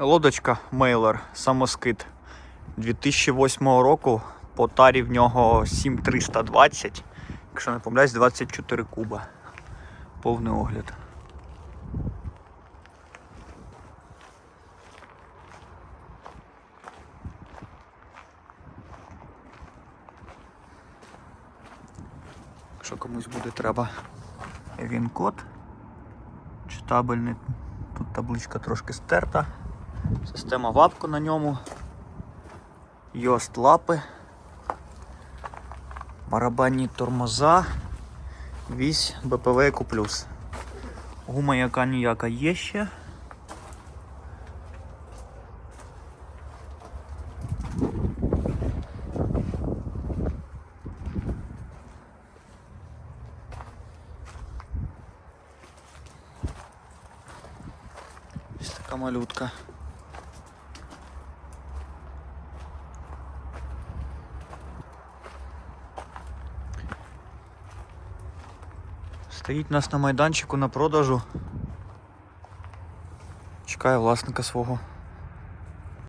Лодочка Мейлер, самоскид 2008 року. По тарі в нього 7320. Якщо не помиляюсь, 24 куба. Повний огляд. Якщо комусь буде треба він код читабельний. Тут табличка трошки стерта. Система вапку на ньому. Йост лапи. Барабанні тормоза. Вісь БПВ Еко Плюс. Гума яка ніяка є ще. Ось малютка. Стоїть у нас на майданчику на продажу. Чекає власника свого.